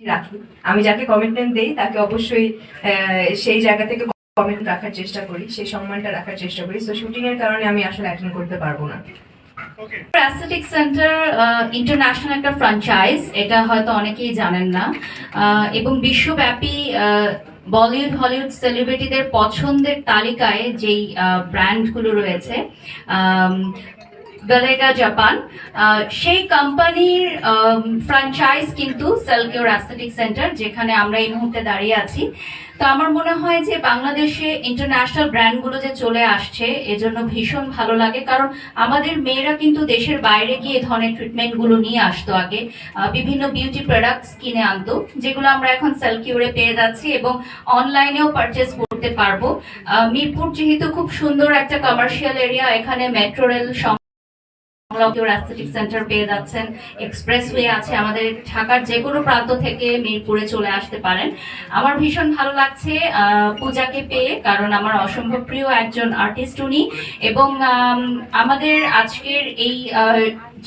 রাখি। আমি যাকে কমিটমেন্ট দেই তাকে অবশ্যই আহ, সেই জায়গা থেকে কমিটমেন্ট রাখার চেষ্টা করি সেই সম্মানটা রাখার চেষ্টা করি। তো শুটিং এর কারণে আমি আসলে অ্যাটেন্ড করতে পারব না। অ্যাস্থেটিক সেন্টার ইন্টারন্যাশনাল একটা ফ্র্যাঞ্চাইজ এটা হয়তো অনেকেই জানেন না। আহ, এবং বিশ্বব্যাপী বলিউড হলিউড সেলিব্রিটিদের পছন্দের তালিকায় যেই ব্র্যান্ডগুলো রয়েছে গালেগা জাপান সেই কোম্পানির ফ্র্যাঞ্চাইজ কিন্তু সেলকিওর অ্যাস্থেটিক সেন্টার যেখানে আমরা এই মুহূর্তে দাঁড়িয়ে আছি। তো আমার মনে হয় যে বাংলাদেশে ইন্টারন্যাশনাল ব্র্যান্ডগুলো যে চলে আসছে, এজন্য ভীষণ ভালো লাগে। কারণ আমাদের মেয়েরা কিন্তু দেশের বাইরে গিয়ে এই ধরনের ট্রিটমেন্টগুলো নিয়ে আসতো আগে। বিভিন্ন বিউটি প্রোডাক্টস কিনে আনতো, যেগুলো আমরা এখন সেলকিউরে পেয়ে যাচ্ছি এবং অনলাইনেও পারচেস করতে পারব। মিরপুর যেহেতু খুব সুন্দর একটা কমার্শিয়াল এরিয়া এখানে মেট্রো রেল অ্যাস্থেটিক সেন্টার পেয়ে যাচ্ছেন। আছে আমাদের প্রান্ত থেকে মিরপুরে চলে আসতে পারেন। আমার ভীষণ ভালো লাগছে পূজাকে পেয়ে কারণ আমার অসম্ভব প্রিয় একজন আর্টিস্ট উনি। এবং আম, আমাদের আজকের এই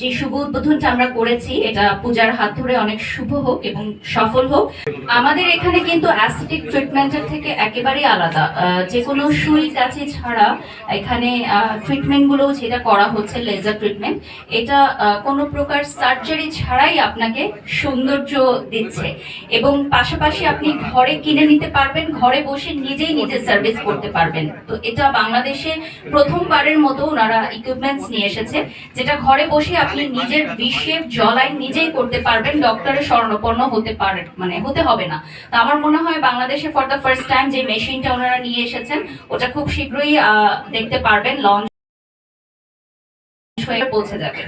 যে শুভ উদ্বোধনটা আমরা করেছি এটা পূজার হাত ধরে অনেক শুভ হোক এবং সফল হোক। আমাদের এখানে কিন্তু ট্রিটমেন্টের থেকে একেবারেই আলাদা। যে কোনো সুই কাছে ছাড়া এখানে ট্রিটমেন্টগুলো যেটা করা হচ্ছে লেজার ট্রিটমেন্ট এটা আহ, কোনো প্রকার সার্জারি ছাড়াই আপনাকে সৌন্দর্য দিচ্ছে। এবং পাশাপাশি আপনি ঘরে কিনে নিতে পারবেন ঘরে বসে নিজেই নিজের সার্ভিস করতে পারবেন। তো এটা বাংলাদেশে প্রথমবারের মতো ওনারা ইকুইপমেন্টস নিয়ে এসেছে যেটা ঘরে বসে আপনি নিজের বিশেপ জলাই নিজেই করতে পারবেন ডক্টরের শরণাপন্ন হতে পারে মানে হতে হবে না। তো আমার মনে হয় বাংলাদেশে ফর দ্য ফার্স্ট টাইম যে মেশিনটা ওনারা নিয়ে এসেছেন ওটা খুব শীঘ্রই দেখতে পারবেন লঞ্চ হয়ে পৌঁছে যাবে।